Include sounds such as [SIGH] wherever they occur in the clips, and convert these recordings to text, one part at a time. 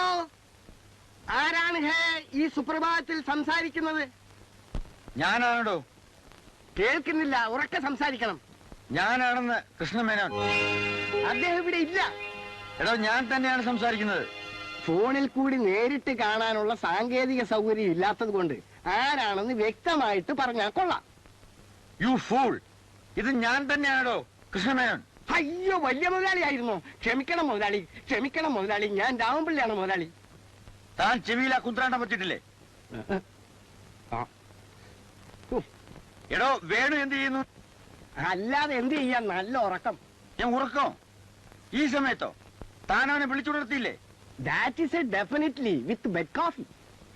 Hello ആരാണ് ഹേ ഈ സുപ്രഭാതത്തിൽ സംസാരിക്കുന്നത്? ഞാനാണോ കേൾക്കുന്നില്ല ഉറക്കെ സംസാരിക്കണം. ഞാനാണെന്ന് കൃഷ്ണമേനോൻ അദ്ദേഹം ഇവിടെ ഇല്ല. എടോ ഞാൻ തന്നെയാണ് സംസാരിക്കുന്നത്. ഫോണിൽ കൂടി നേരിട്ട് കാണാനുള്ള സാങ്കേതിക സൗകര്യം ഇല്ലാത്തത് കൊണ്ട് ആരാണെന്ന് വ്യക്തമായിട്ട് പറഞ്ഞാൽ കൊള്ളാം. യു ഫൂൾ ഇത് ഞാൻ തന്നെയാണോ കൃഷ്ണമേനോൻ അയ്യോ വലിയ മുതലാളിയായിരുന്നു. ക്ഷമിക്കണം മുതലാളി ക്ഷമിക്കണം മുതലാളി. ഞാൻ രാമപിള്ളിയാണ് മുതലാളി. താൻ ചെവിയിൽ ആ കുന്ത്രാണ്ടം പറ്റിട്ടില്ലേ. എടോ വേണു എന്ത് ചെയ്യുന്നു? അല്ലാതെ എന്ത് ചെയ്യാൻ? നല്ല ഉറക്കം. ഞാൻ ഉറക്കോ? ഈ സമയത്തോ? താൻ അവനെ വിളിച്ചുണർത്തിയില്ലേ that is a definitely with bed coffee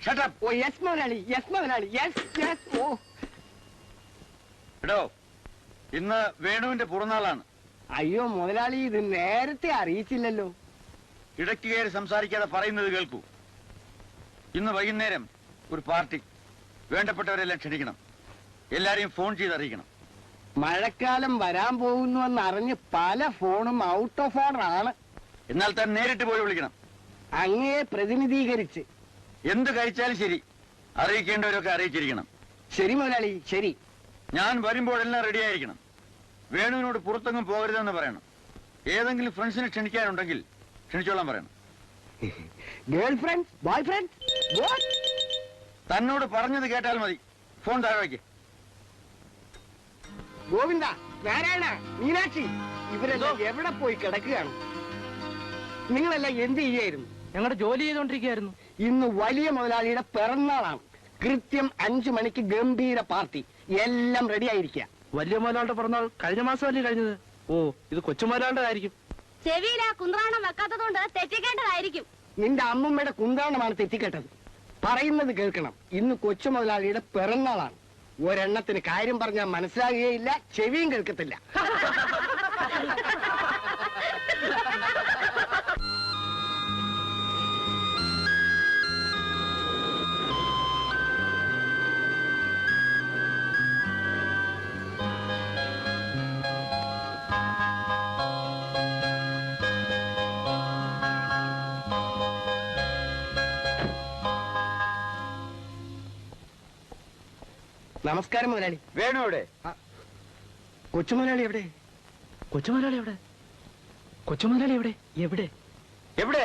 shut up oh yes മുതലാളി. യെസ് മുതലാളി. യെസ് യെസ് ഓ എടോ ഇന്ന് വേണുവിന്റെ പിറന്നാളാണ്. അയ്യോ മുതലാളി ഇത് നേരത്തെ അറിയിച്ചില്ലല്ലോ. ഇടയ്ക്ക് കയറി സംസാരിക്കാതെ പറയുന്നത് കേൾക്കൂ. ഇന്ന് വൈകുന്നേരം ഒരു പാർട്ടി. വേണ്ടപ്പെട്ടവരെല്ലാം ക്ഷണിക്കണം. എല്ലാരെയും ഫോൺ ചെയ്ത് അറിയിക്കണം മഴക്കാലം വരാൻ പോകുന്നുവെന്ന് അറിഞ്ഞ് പല ഫോണും ഔട്ട് ഓഫ് ഓർഡർ ആണ്. എന്നാൽ താൻ നേരിട്ട് പോയി വിളിക്കണം. അങ്ങയെ പ്രതിനിധീകരിച്ച്. എന്ത് കഴിച്ചാലും ശരി. അറിയിക്കേണ്ടവരൊക്കെ അറിയിച്ചിരിക്കണം. ശരി മുതലാളി ശരി. ഞാൻ വരുമ്പോഴെല്ലാം റെഡി ആയിരിക്കണം. വേണുവിനോട് പുറത്തെങ്ങും പോകരുതെന്ന് പറയണം. ഏതെങ്കിലും ഫ്രണ്ട്സിനെ ക്ഷണിക്കാനുണ്ടെങ്കിൽ ക്ഷണിച്ചോളാൻ പറയണം. ഗേൾ ഫ്രണ്ട്സ് ബോയ് ഫ്രണ്ട്സ് തന്നോട് പറഞ്ഞത് കേട്ടാൽ മതി. ഫോൺ താഴെ വയ്ക്ക് ഗോവിന്ദ നാരായണ മീനാക്ഷി ഇവരെല്ലാം എവിടെ പോയി കിടക്കുകയാണ്? നിങ്ങളെല്ലാം എന്ത് ചെയ്യായിരുന്നു? ഞങ്ങളുടെ ജോലി ചെയ്തോണ്ടിരിക്കുകയായിരുന്നു. ഇന്ന് വലിയ മുതലാളിയുടെ പിറന്നാളാണ്. കൃത്യം അഞ്ചു മണിക്ക് ഗംഭീര പാർട്ടി. എല്ലാം റെഡി ആയിരിക്കുക. വലിയ മോലാളുടെ പറഞ്ഞാൽ കഴിഞ്ഞ മാസം അല്ലേ കഴിഞ്ഞത്? ഓ ഇത് കൊച്ചുമോലാളുടെതായിരിക്കും ചെവിയിൽ ആ കുന്ത്രാണം വെക്കാത്തതുകൊണ്ട് തെറ്റിക്കേണ്ടതായിരിക്കും. നിന്റെ അമ്മമ്മയുടെ കുന്താണമാണ് തെറ്റിക്കേട്ടത് പറയുന്നത് കേൾക്കണം. ഇന്ന് കൊച്ചു മുതലാളിയുടെ പിറന്നാളാണ്. ഒരെണ്ണത്തിന് കാര്യം പറഞ്ഞാൽ മനസ്സിലാകുകയില്ല ചെവിയും കേൾക്കത്തില്ല. [LAUGHS] നമസ്കാരം മുതലാളി. വേണു എവിടെ കൊച്ചു മുതലാളി എവിടെ? കൊച്ചു മുതലാളി എവിടെ? കൊച്ചു മുതലാളി എവിടെ? എവിടെ? എവിടെ?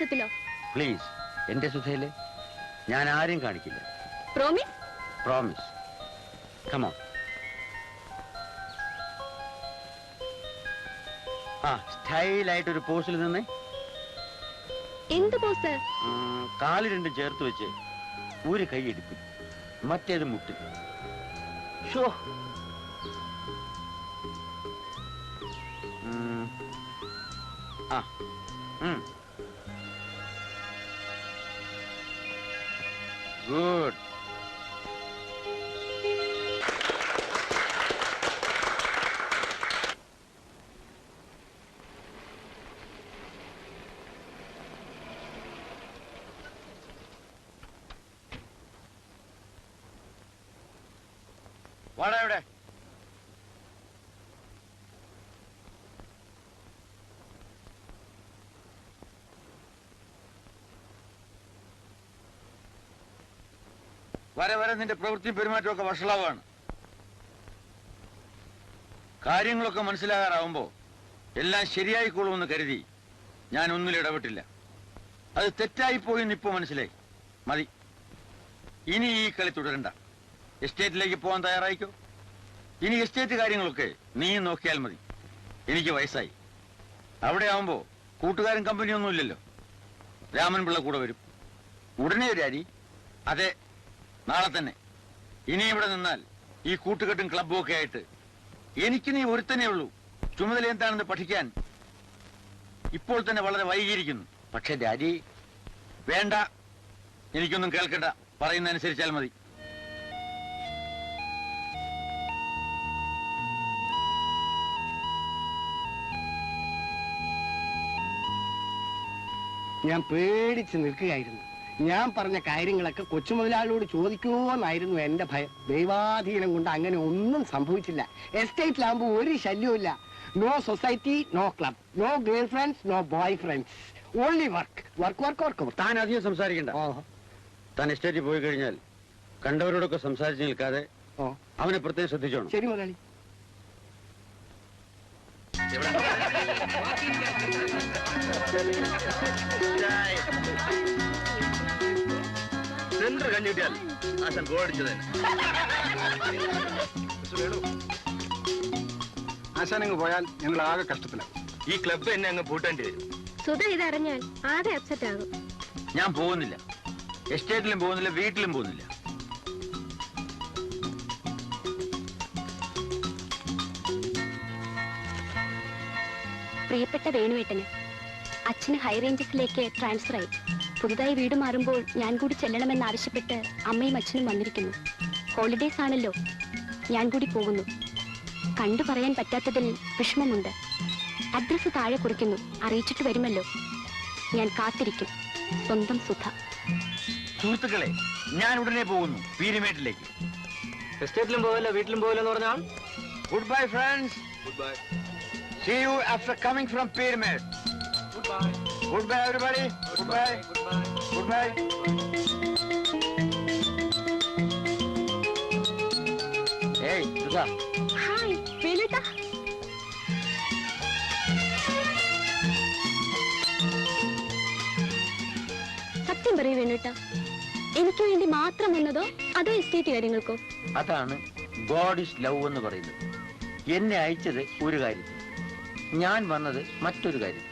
ഈ വേഷത്തിലോ പ്ലീസ് എന്റെ സുധയിൽ ഞാൻ ആരെയും കാണിക്കില്ല. പ്രോമിസ് പ്രോമിസ് കമോ ആ സ്റ്റൈലായിട്ട് ഒരു പോസിൽ നിന്ന്. എന്ത് പോസ് കാൽ രണ്ടും ചേർത്ത് വെച്ച് ഒരു കൈ എടുക്കും മറ്റേത് മുട്ടിൽ ഷോ. ആ ഗുഡ് വരെ വരെ നിന്റെ പ്രവൃത്തി പെരുമാറ്റമൊക്കെ വഷളാവാണ്. കാര്യങ്ങളൊക്കെ മനസ്സിലാകാറാവുമ്പോ എല്ലാം ശരിയായിക്കോളുമെന്ന് കരുതി ഞാൻ ഒന്നിൽ ഇടപെട്ടില്ല. അത് പോയി ഇപ്പോ മനസ്സിലായി. മതി. ഇനി ഈ കളി തുടരണ്ട. എസ്റ്റേറ്റിലേക്ക് പോകാൻ തയ്യാറായിക്കോ? ഇനി എസ്റ്റേറ്റ് കാര്യങ്ങളൊക്കെ നീ നോക്കിയാൽ മതി. എനിക്ക് വയസ്സായി. അവിടെ ആവുമ്പോ കൂട്ടുകാരൻ കമ്പനിയൊന്നുമില്ലല്ലോ രാമൻ പിള്ള കൂടെ വരും. ഉടനെ ഒരു അരി അതെ നാളെ തന്നെ. ഇനി ഇവിടെ നിന്നാൽ ഈ കൂട്ടുകെട്ടും ക്ലബും ഒക്കെ ആയിട്ട് എനിക്ക് നീ ഒരുത്തനേ ഉള്ളൂ. ചുമതല എന്താണെന്ന് പഠിക്കാൻ ഇപ്പോൾ തന്നെ വളരെ വൈകിയിരിക്കുന്നു. പക്ഷെ ഡാഡി വേണ്ട. എനിക്കൊന്നും കേൾക്കണ്ട. പറയുന്ന അനുസരിച്ചാൽ മതി. ഞാൻ പേടിച്ച് നിൽക്കുകയായിരുന്നു. ഞാൻ പറഞ്ഞ കാര്യങ്ങളൊക്കെ കൊച്ചുമുതലാളിയോട് ചോദിക്കുമോ എന്നായിരുന്നു എന്റെ ഭയം. ദൈവാധീനം കൊണ്ട് അങ്ങനെ ഒന്നും സംഭവിച്ചില്ല. എസ്റ്റേറ്റിലാകുമ്പോൾ ഒരു ശല്യവും no society no club no girl friends no boy friends only work work work work താൻ അധികം സംസാരിക്കണ്ട. താൻ എസ്റ്റേറ്റിൽ പോയി കഴിഞ്ഞാൽ കണ്ടവരോടൊക്കെ സംസാരിച്ച് നിൽക്കാതെ അവനെ പ്രത്യേകം ശ്രദ്ധിച്ചോണം. ശരി മുതലാളി. സെന്റർ കഞ്ഞിട്ടിയാൽ ആശാൻ ഗോടിച്ചത് അങ്ങ് പോയാൽ ഞങ്ങൾ ആകെ കഷ്ടത്തിലാവും ഈ ക്ലബ്ബ് എന്നെ അങ്ങ് പൂട്ടേണ്ടി വരും. സുധ ഇതറിഞ്ഞാൽ ആകെ അപ്സെറ്റ് ആകും. ഞാൻ പോകുന്നില്ല. എസ്റ്റേറ്റിലും പോകുന്നില്ല വീട്ടിലും പോകുന്നില്ല. പ്രിയപ്പെട്ട വേണുവേട്ടന് അച്ഛന് ഹൈറേഞ്ചസിലേക്ക് ട്രാൻസ്ഫർ ആയി. പുതുതായി വീട് മാറുമ്പോൾ ഞാൻ കൂടി ചെല്ലണമെന്ന് ആവശ്യപ്പെട്ട് അമ്മയും അച്ഛനും വന്നിരിക്കുന്നു. ഹോളിഡേസ് ആണല്ലോ. ഞാൻ കൂടി പോകുന്നു. കണ്ടു പറയാൻ പറ്റാത്തതിൽ വിഷമമുണ്ട്. അഡ്രസ് താഴെ കുറിക്കുന്നു. അറിയിച്ചിട്ട് വരുമല്ലോ. ഞാൻ കാത്തിരിക്കും. സ്വന്തം സുധ. സുഹൃത്തുക്കളെ ഞാൻ ഉടനെ പോകുന്നു. വീരമേട്ടിലേക്ക് എസ്റ്റേറ്റിലും പോകല്ല വീട്ടിലും പോവില്ല എന്ന് പറഞ്ഞാൽ? Good bye friends good bye see you after coming from Peermade good bye good bye good bye ഏയ് സുധാ ഹായ് വേണുട്ടാ സത്യം പറയൂ വേണുട്ടാ. എനിക്ക് വേണ്ടി മാത്രം വന്നതോ അതോ എസ്റ്റേറ്റ് കാര്യങ്ങൾക്കോ? അതാണ് ഗോഡ് ഇസ് ലവ് എന്ന് പറയുന്നത്. എന്നെ അയച്ചത് ഒരു കാര്യത്തിൽ. ഞാൻ വന്നത് മറ്റൊരു കാര്യത്തിൽ. എന്നുവെച്ചാൽ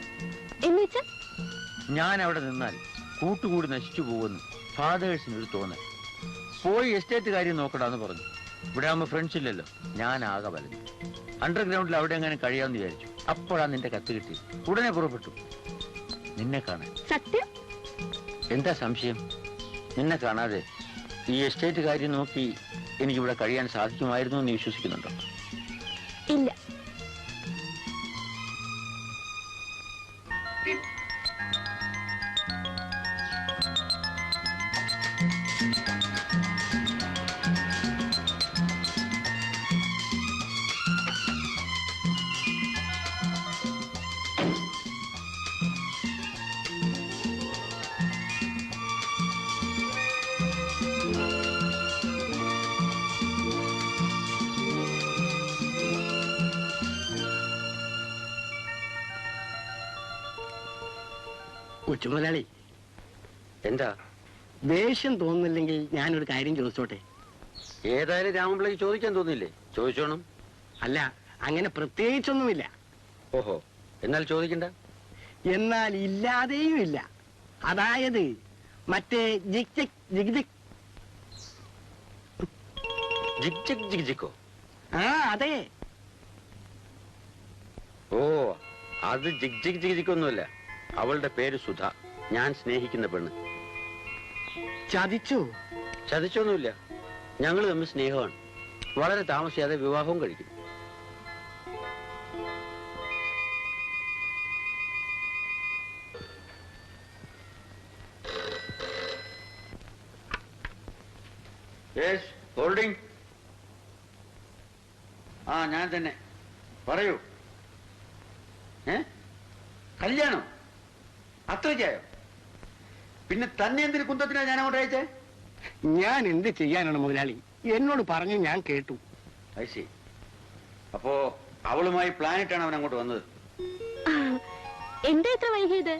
ഞാൻ അവിടെ നിന്നാൽ കൂട്ടുകൂടി നശിച്ചു പോകുമെന്ന് ഫാദേഴ്സിന് ഒരു തോന്നൽ. പോയി എസ്റ്റേറ്റ് കാര്യം നോക്കടാന്ന് പറഞ്ഞു. ഇവിടെ ആകുമ്പോൾ ഫ്രണ്ട്സ് ഇല്ലല്ലോ. ഞാൻ ആകെ വലഞ്ഞു അണ്ടർഗ്രൗണ്ടിൽ അവിടെ എങ്ങനെ കഴിയാമെന്ന് വിചാരിച്ചു. അപ്പോഴാണ് നിന്റെ കത്ത് കിട്ടി ഉടനെ പുറപ്പെട്ടു. നിന്നെ കാണാൻ. സത്യം? എന്താ സംശയം? നിന്നെ കാണാതെ ഈ എസ്റ്റേറ്റ് കാര്യം നോക്കി എനിക്കിവിടെ കഴിയാൻ സാധിക്കുമായിരുന്നു എന്ന് വിശ്വസിക്കുന്നുണ്ടോ? ഇല്ല. കൊച്ചുമുതലാളി എന്താ? ദേഷ്യം തോന്നുന്നില്ലെങ്കിൽ ഞാനൊരു കാര്യം ചോദിച്ചോട്ടെ? ഏതായാലും രാമപിള്ളക്ക് ചോദിക്കാൻ തോന്നില്ലേ ചോദിച്ചോണം. അല്ല അങ്ങനെ പ്രത്യേകിച്ചൊന്നുമില്ല. ഓഹോ എന്നാൽ ചോദിക്കണ്ട. എന്നാൽ ഇല്ലാതെയും ഇല്ല. അതായത് മറ്റേ ജിക് ജിക് ജിക് ജിക്. ജിക് ജിക് ജിക് ജിക്കോ? ആ അതെ. ഓ അത് ജിക് ജിക് ജിക് ജിക്കൊന്നുമല്ല. അവളുടെ പേര് സുധ. ഞാൻ സ്നേഹിക്കുന്ന പെണ്ണ്. ചതിച്ചു? ചതിച്ചൊന്നുമില്ല. ഞങ്ങൾ തമ്മിൽ സ്നേഹമാണ്. വളരെ താമസിയാതെ വിവാഹവും കഴിക്കും. ഹോൾഡിംഗ് ആ ഞാൻ തന്നെ. പറയൂ. ഏ? കല്യാണം? അത്രയ്ക്കായോ പിന്നെ തന്നെ എന്തിന് കുന്തത്തിനാ ഞാൻ അങ്ങോട്ട് അയച്ചേ? ഞാൻ എന്ത് ചെയ്യാനാണ് മുതലാളി? എന്നോട് പറഞ്ഞു ഞാൻ കേട്ടു. അത് അപ്പോ അവളുമായി പ്ലാനിട്ടാണ് അവൻ അങ്ങോട്ട് വന്നത്. എന്താ ഇത്ര വൈകിയത്?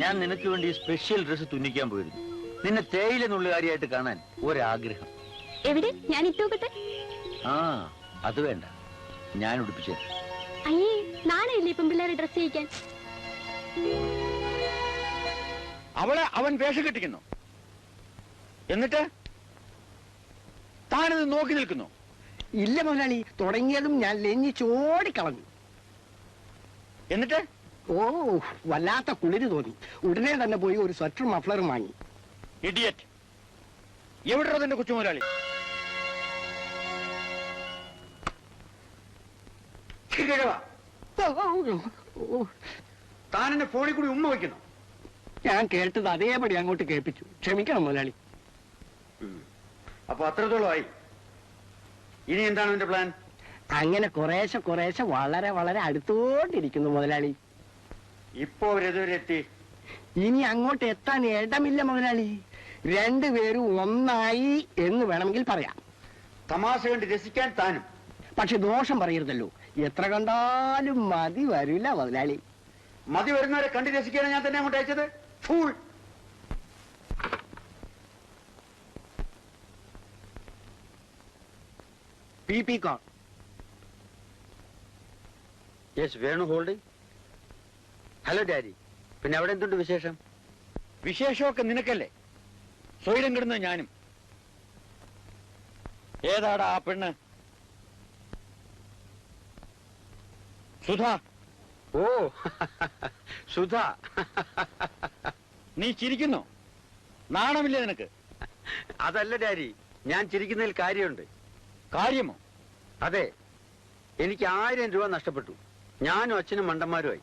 ഞാൻ നിനക്ക് വേണ്ടി സ്പെഷ്യൽ ഡ്രസ് തുന്നിക്കാൻ പോയിരുന്നു. നിന്നെ തേയില നുള്ളുകാരിയായിട്ട് കാണാൻ ഒരാഗ്രഹം. എവിടെ? ഞാൻ ഇട്ടോക്കട്ടെ ആ അത് വേണ്ട. ഞാൻ ഉടുപ്പിച്ചു അയ്യേ നാളെ ഇപ്പം പിള്ളേരെ ഡ്രസ് ചെയ്യിക്കാൻ? അവളെ അവൻ വേഷം കെട്ടിക്കുന്നു. എന്നിട്ട് താനത് നോക്കി നിൽക്കുന്നു. ഇല്ല മുതലാളി തുടങ്ങിയതും ഞാൻ ലെഞ്ഞിച്ചോടിക്കളഞ്ഞു എന്നിട്ട്? ഓ വല്ലാത്ത കുളിര് തോന്നി. ഉടനെ തന്നെ പോയി ഒരു സ്വെറ്ററും മഫ്ലറും വാങ്ങി. ഇഡിയറ്റ്. എവിടെ തന്റെ കൊച്ചു മുതലാളി താൻ എന്റെ ഫോണിൽ കൂടി ഉമ്മ വയ്ക്കുന്നു. ഞാൻ കേട്ടത് അതേപടി അങ്ങോട്ട് കേൾപ്പിച്ചു. ക്ഷമിക്കണം മുതലാളി. അപ്പൊ അത്രത്തോളമായി. ഇനി എന്താണ് എന്റെ പ്ലാൻ അങ്ങനെ കുറേശ്ശെ കുറേശ്ശെ വളരെ വളരെ അടുത്തോണ്ടിരിക്കുന്നു മുതലാളി. ഇപ്പോ അവരെതുവരെ എത്തി? ഇനി അങ്ങോട്ട് എത്താൻ ഇടമില്ല മുതലാളി. രണ്ടുപേരും ഒന്നായി എന്ന് വേണമെങ്കിൽ പറയാം. തമാശ കണ്ട് രസിക്കാൻ താനും. പക്ഷെ ദോഷം പറയരുതല്ലോ. എത്ര കണ്ടാലും മതി വരില്ല മുതലാളി. മതി വരുന്നവരെ കണ്ടു രസിക്കാനാണ് ഞാൻ തന്നെ അങ്ങോട്ട് അയച്ചത്? പി പി കോൺ yes Venu hold hello daddy പിന്നെ അവിടെ എന്തുണ്ട് വിശേഷം? വിശേഷമൊക്കെ നിനക്കല്ലേ? സ്വൈരം കിടുന്നത് ഞാനും. ഏതാടാ ആ പെണ്ണ്? സുധ. ഓ [LAUGHS] സുധ. നീ ചിരിക്കുന്നു? നാണമില്ലേ നിനക്ക്? അതല്ല ഡാരി ഞാൻ ചിരിക്കുന്നതിൽ കാര്യമുണ്ട്. കാര്യമോ? അതെ എനിക്ക് ആയിരം രൂപ നഷ്ടപ്പെട്ടു. ഞാനും അച്ഛനും മണ്ടന്മാരുമായി.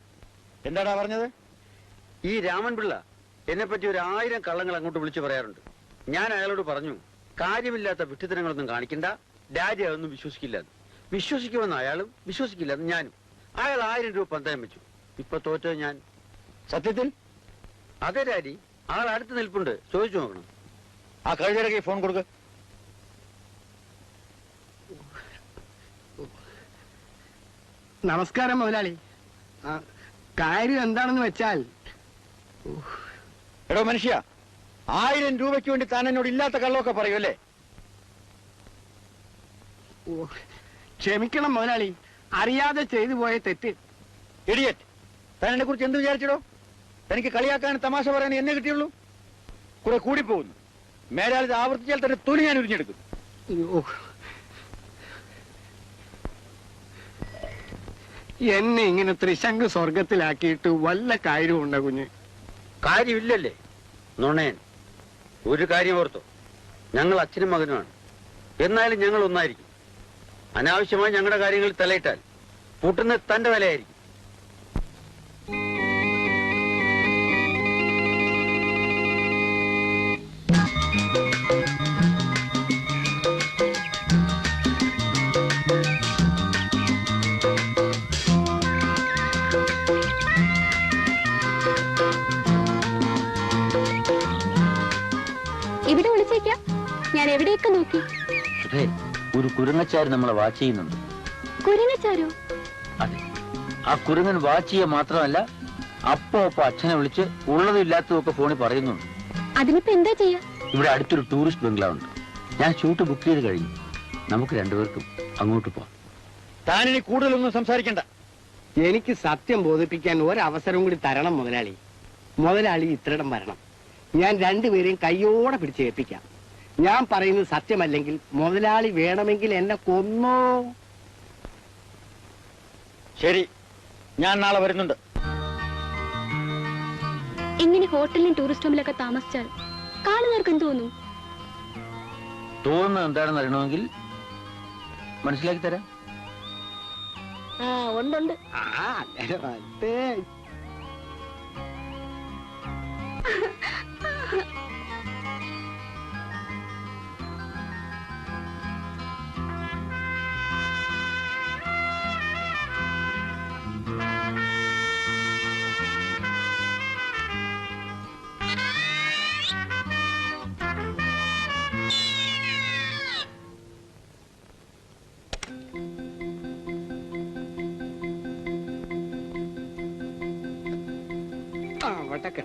എന്താടാ പറഞ്ഞത്? ഈ രാമൻപിള്ള എന്നെപ്പറ്റി ഒരു ആയിരം കള്ളങ്ങൾ അങ്ങോട്ട് വിളിച്ചു പറയാറുണ്ട്. ഞാൻ അയാളോട് പറഞ്ഞു കാര്യമില്ലാത്ത വിട്ടുത്തരങ്ങളൊന്നും കാണിക്കണ്ട. ഡാഡി അതൊന്നും വിശ്വസിക്കില്ല വിശ്വസിക്കുമെന്ന് അയാളും വിശ്വസിക്കില്ലെന്ന് ഞാനും. അയാൾ ആയിരം രൂപ പന്തയം വെച്ചു. ഇപ്പൊ തോറ്റത് ഞാൻ. സത്യത്തിൽ? അതെ രാജി ആൾ അടുത്ത് നിൽപ്പുണ്ട്. ചോദിച്ചു നോക്കണം. ആ കഴുതരകെ ഫോൺ കൊടുക്ക. നമസ്കാരം മുതലാളി. ആ, കാര്യം എന്താണെന്ന് വെച്ചാൽ എടോ മനുഷ്യ ആയിരം രൂപയ്ക്ക് വേണ്ടി താൻ എന്നോട് ഇല്ലാത്ത കള്ളമൊക്കെ പറയൂല്ലേ ഓ, ക്ഷമിക്കണം മുതലാളി. അറിയാതെ ചെയ്തു പോയ തെറ്റ്. ഇടിയറ്റ് താൻ എന്നെ കുറിച്ച് എന്ത് വിചാരിച്ചിടോ? തനിക്ക് കളിയാക്കാൻ തമാശ പറയാൻ എന്നെ കിട്ടിയുള്ളൂ? കുറെ കൂടിപ്പോകുന്നു. മേലാലിത് ആവർത്തിച്ചാൽ തന്നെ തൊലി ഞാൻ ഉരിഞ്ഞെടുക്കും. എന്നെ ഇങ്ങനെ ത്രിശങ്ക് സ്വർഗത്തിലാക്കിയിട്ട് വല്ല കാര്യവും ഉണ്ടോ കുഞ്ഞ്? കാര്യമില്ലല്ലേ നുണയൻ. ഒരു കാര്യം ഓർത്തോ. ഞങ്ങൾ അച്ഛനും മകനുമാണ്. എന്നാലും ഞങ്ങൾ ഒന്നായിരിക്കും. അനാവശ്യമായി ഞങ്ങളുടെ കാര്യങ്ങളിൽ തലയിട്ടാൽ പൂട്ടുന്ന തന്റെ വിലയായിരിക്കും. കുരങ്ങച്ചാര് നമ്മളെ വാച്ച് ചെയ്യുന്നുണ്ട്. കുരങ്ങച്ചാരോ? അതെ. ആ കുരങ്ങൻ വാച്ച് ചെയ്യുക മാത്രമല്ല അപ്പോ അപ്പൊ അച്ഛനെ വിളിച്ച് ഉള്ളതും ഇല്ലാത്തതും ഒക്കെ ഫോണിൽ പറയുന്നുണ്ട്. അതിനിപ്പോ എന്താ ചെയ്യാ? ഇവിടെ അടുത്തൊരു ടൂറിസ്റ്റ് ബംഗ്ലാവ് ഉണ്ട്. ഞാൻ ഷൂട്ട് ബുക്ക് ചെയ്ത് കഴിഞ്ഞു. നമുക്ക് രണ്ടുപേർക്കും അങ്ങോട്ട് പോവാം. താനിനി കൂടുതലൊന്നും സംസാരിക്കണ്ട. എനിക്ക് സത്യം ബോധിപ്പിക്കാൻ ഒരവസരം കൂടി തരണം മുതലാളി. മുതലാളി ഇത്രയിടം വരണം. ഞാൻ രണ്ടുപേരെയും കയ്യോടെ പിടിച്ച് ഏൽപ്പിക്കാം. ഞാൻ പറയുന്നത് സത്യമല്ലെങ്കിൽ മുതലാളി വേണമെങ്കിൽ എന്നെ കൊന്നോ? ശരി. ഞാൻ നാളെ വരുന്നുണ്ട്. ഇങ്ങനെ ഹോട്ടലിലും ടൂറിസ്റ്റ് ഹോമിലൊക്കെ താമസിച്ചാൽ കാണുന്നവർക്ക് എന്ത് തോന്നും? തോന്നുന്നത് എന്താണെന്ന് അറിയണമെങ്കിൽ മനസ്സിലാക്കി തരാം. ആ ഉണ്ടുണ്ട്. ആ അങ്ങനെ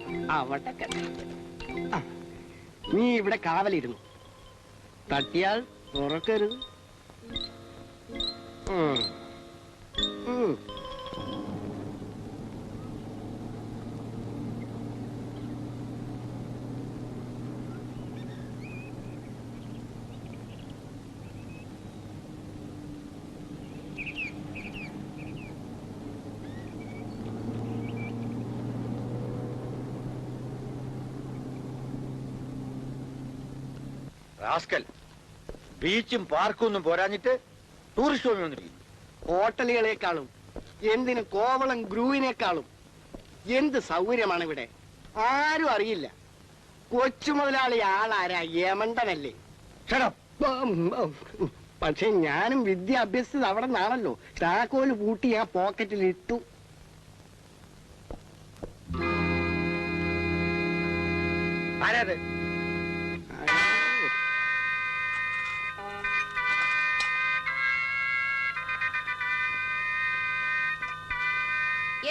വരട്ടെ. അവിടെ കിട അവിടെ കിട ആ, നീ ഇവിടെ കാവലിരുന്നു. തട്ടിയാൽ തുറക്കരുത്. റാസ്കൽ. ബീച്ചും പാർക്കും ഒന്നും പോരാഞ്ഞിട്ട് ടൂറിസ്റ്റ് ഹോമിൽ വന്നിരിക്കുന്നു. ഹോട്ടലുകളെക്കാളും എന്തിന് കോവളം ഗ്രൂവിനേക്കാളും എന്ത് സൗകര്യമാണ് ഇവിടെ ആരും അറിയില്ല. കൊച്ചു മുതലാളി ആളാരാ യമണ്ടനല്ലേ. പക്ഷെ ഞാനും വിദ്യ അഭ്യസിച്ചത് അവിടെ നിന്നാണല്ലോ. താക്കോൽ പൂട്ടി ആ പോക്കറ്റിൽ ഇട്ടു. ആരാത്?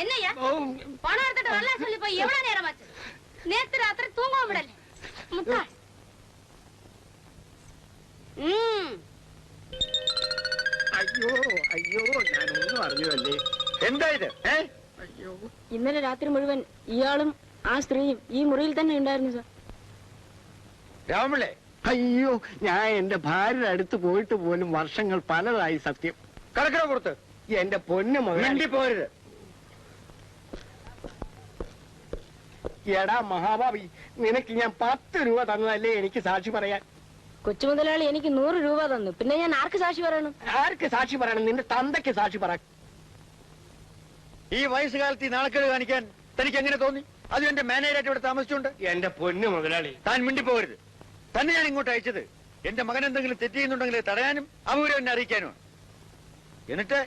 என்னையா ഓ, பணம் எடுத்துட்டு வரல சொல்லி போய் எவ்வளவு நேரம் ஆச்சு நேத்து ராத்திரி தூங்கவும் விடல முத்தா ம் അയ്യോ അയ്യോ ഞാനൊന്നും അറിഞ്ഞതല്ലേ എന്താ ഇത് ഏ അയ്യോ ഇന്നലെ രാത്രി മുഴുവൻ ഇയാളും ആ സ്ത്രീയും ഈ മുറിയിൽ തന്നെ ഉണ്ടായിരുന്നു സാർ രാമപിള്ളേ അയ്യോ ഞാൻ എന്റെ ഭാര്യയുടെ അടുത്ത് പോയിട്ട് പോലും വർഷങ്ങൾ പലതായി സത്യം കടക്കറ പുറത്ത് എന്റെ പൊന്നു മകൻ മിണ്ടി പോരുത് എടാ മഹാഭാവി നിനക്ക് ഞാൻ പത്ത് രൂപ തന്നതല്ലേ എനിക്ക് സാക്ഷി പറയാൻ? കൊച്ചു മുതലാളി എനിക്ക് നൂറ് രൂപ തന്നു. പിന്നെ ഞാൻ ആർക്ക് സാക്ഷി പറയണം? ആർക്ക് സാക്ഷി പറയണം? നിന്റെ തന്തയ്ക്ക് സാക്ഷി പറ. ഈ വയസ്സുകാലത്ത് ഈ നാണക്കേട് കാണിക്കാൻ തനിക്ക് എങ്ങനെ തോന്നി? അതും എന്റെ മാനേജറായിട്ട് ഇവിടെ താമസിച്ചുണ്ട് എന്റെ പൊന്നു മുതലാളി. താൻ മിണ്ടിപ്പോകരുത്. തന്നെ ഞാൻ ഇങ്ങോട്ട് അയച്ചത് എന്റെ മകൻ എന്തെങ്കിലും തെറ്റ് ചെയ്യുന്നുണ്ടെങ്കിൽ തടയാനും അവരെ എന്നെ അറിയിക്കാനും എന്നിട്ട്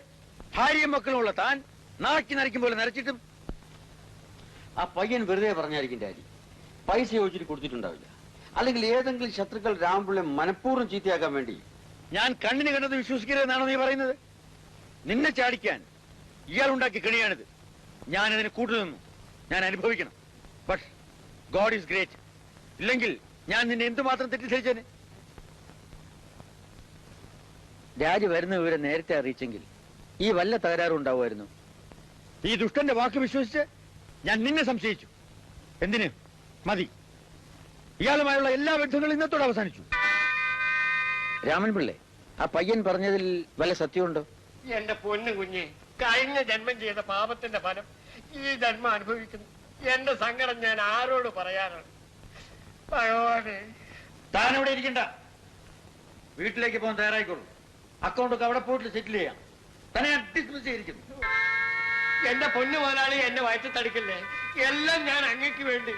ഭാര്യയും മക്കളും ഉള്ള താൻ നാക്കി നരയ്ക്കും പോലെ നരച്ചിട്ടും ആ പയ്യൻ വെറുതെ പറഞ്ഞായിരിക്കും ഡാഡി. പൈസ ചോദിച്ചിട്ട് കൊടുത്തിട്ടുണ്ടാവില്ല. അല്ലെങ്കിൽ ഏതെങ്കിലും ശത്രുക്കൾ രാംപിള്ളെ മനഃപൂർവം ചീത്തയാക്കാൻ വേണ്ടി ഞാൻ കണ്ണിന് കണ്ടത് വിശ്വസിക്കരുതെന്നാണോ നീ പറയുന്നത്? നിന്നെ ചാടിക്കാൻ ഇയാൾ ഉണ്ടാക്കിയ കെണിയാണിത്. ഞാൻ അതിന് കൂട്ടുനിന്നു ഞാൻ അനുഭവിക്കണം. ബട്ട് ഗോഡ് ഈസ് ഗ്രേറ്റ് ഇല്ലെങ്കിൽ ഞാൻ നിന്നെ എന്തുമാത്രം തെറ്റിദ്ധരിച്ചേനെ? രാജി വരുന്ന വിവരം നേരത്തെ അറിയിച്ചെങ്കിൽ ഈ വല്ല തകരാറും ഉണ്ടാവുമായിരുന്നു. ഈ ദുഷ്ടന്റെ വാക്ക് വിശ്വസിച്ച് ഞാൻ നിന്നെ സംശയിച്ചു. എന്തിന്? മതി. ഇയാളുമായുള്ള എല്ലാ ബന്ധങ്ങളും ഇന്നത്തോടെ അവസാനിച്ചു. രാമൻ പിള്ളേ ആ പയ്യൻ പറഞ്ഞതിൽ വല്ല സത്യമുണ്ടോ? എന്റെ പൊന്നു കുഞ്ഞെ കഴിഞ്ഞ ജന്മം ചെയ്ത പാപത്തിന്റെ ഫലം ഈ ജന്മം അനുഭവിക്കുന്നു. എന്റെ സങ്കടം ഞാൻ ആരോട് പറയാനാണ്? ഭഗവാനെ. താൻ അവിടെ ഇരിക്കണ്ട. വീട്ടിലേക്ക് പോകാൻ തയ്യാറായിക്കോളൂ. അക്കൗണ്ട് ഒക്കെ അവിടെ പോയിട്ട് സെറ്റിൽ ചെയ്യാം. തന്നെ ഞാൻ ഡിസ്മിസ് ചെയ്തിരിക്കുന്നു. എന്റെ പൊന്നു മുതലാളി എന്നെ വയറ്റി എല്ലാം ഞാൻ അങ്ങക്ക് വേണ്ടി.